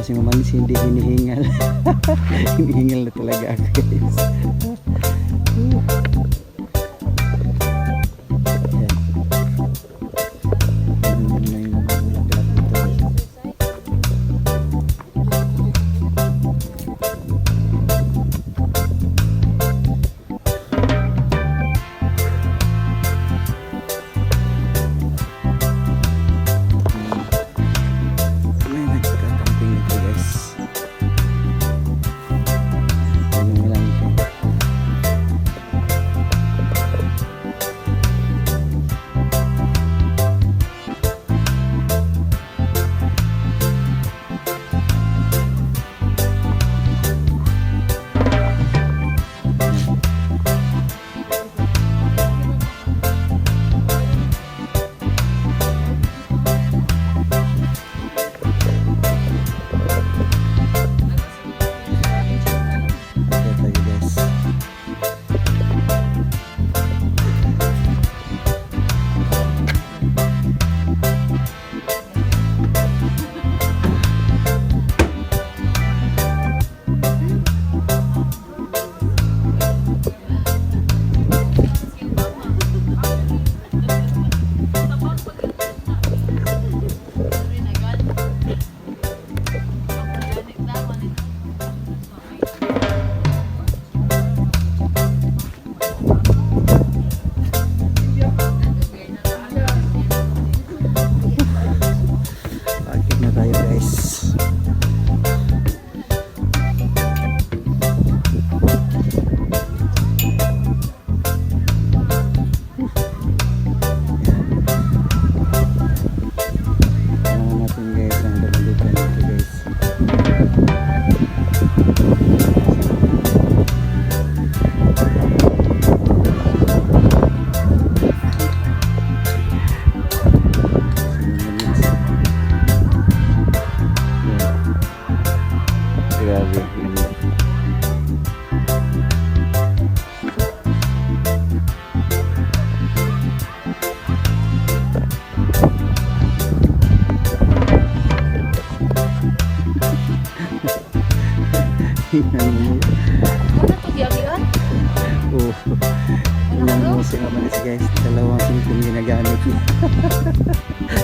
pa si Mama Nisi hindi hinihingal. hinihingal na talaga guys. Ano to giagian? Oh. Tingnan mo si Mama Nis, guys. Dalawang cellphone ginagamit niya.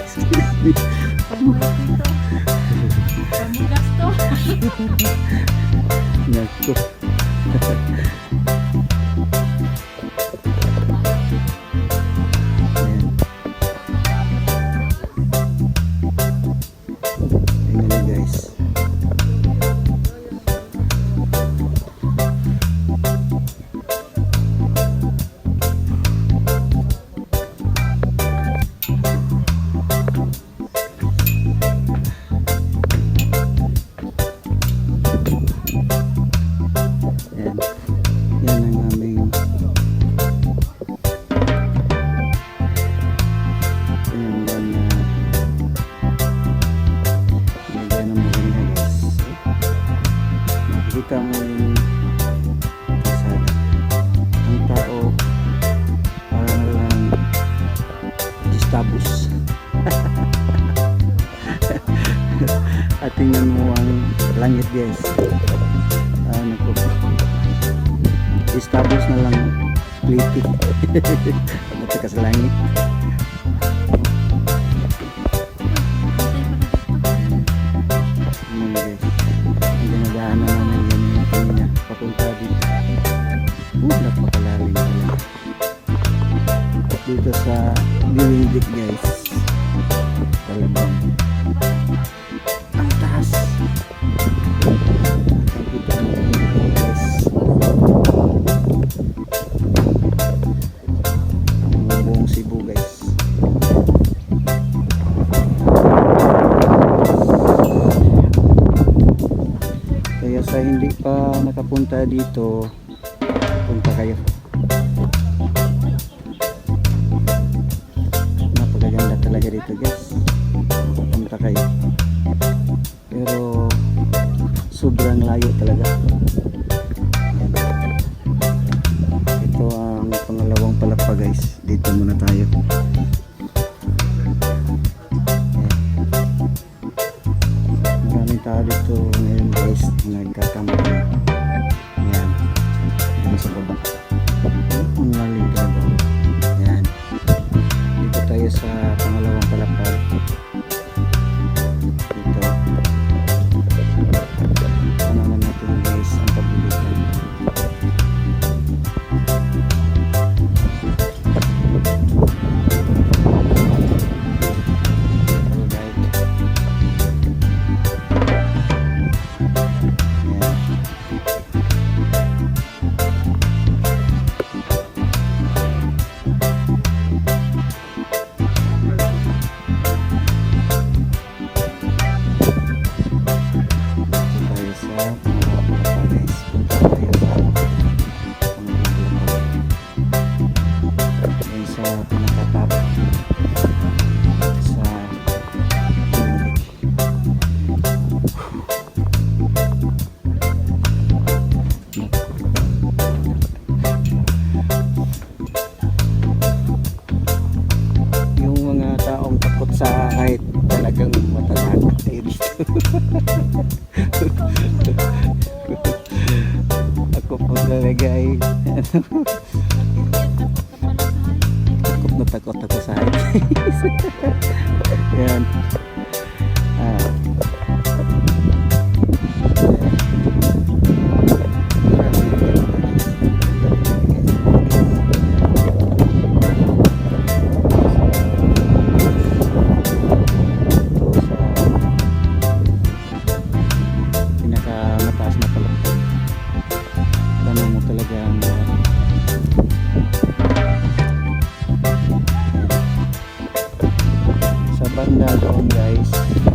Excuse me. Pamugas to. Naku. kamoy sad. Ang tao parang lang distabus. At tingnan mo ang langit guys. Ah, nako. Distabus na lang. Plate. Matikas langit. dito sa Bilindik guys. Talagang ang taas. Buong Cebu guys. Kaya sa hindi pa nakapunta dito punta kayo. Ako po talaga ay takot na takot ako sa akin. Yan. guys.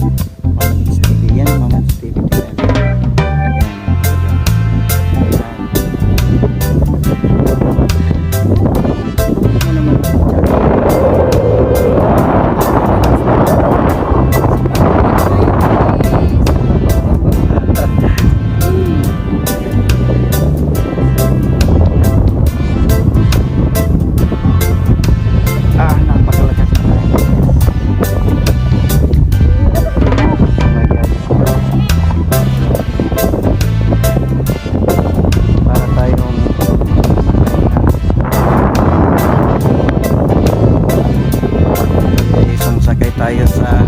Thank you. tayo sa uh,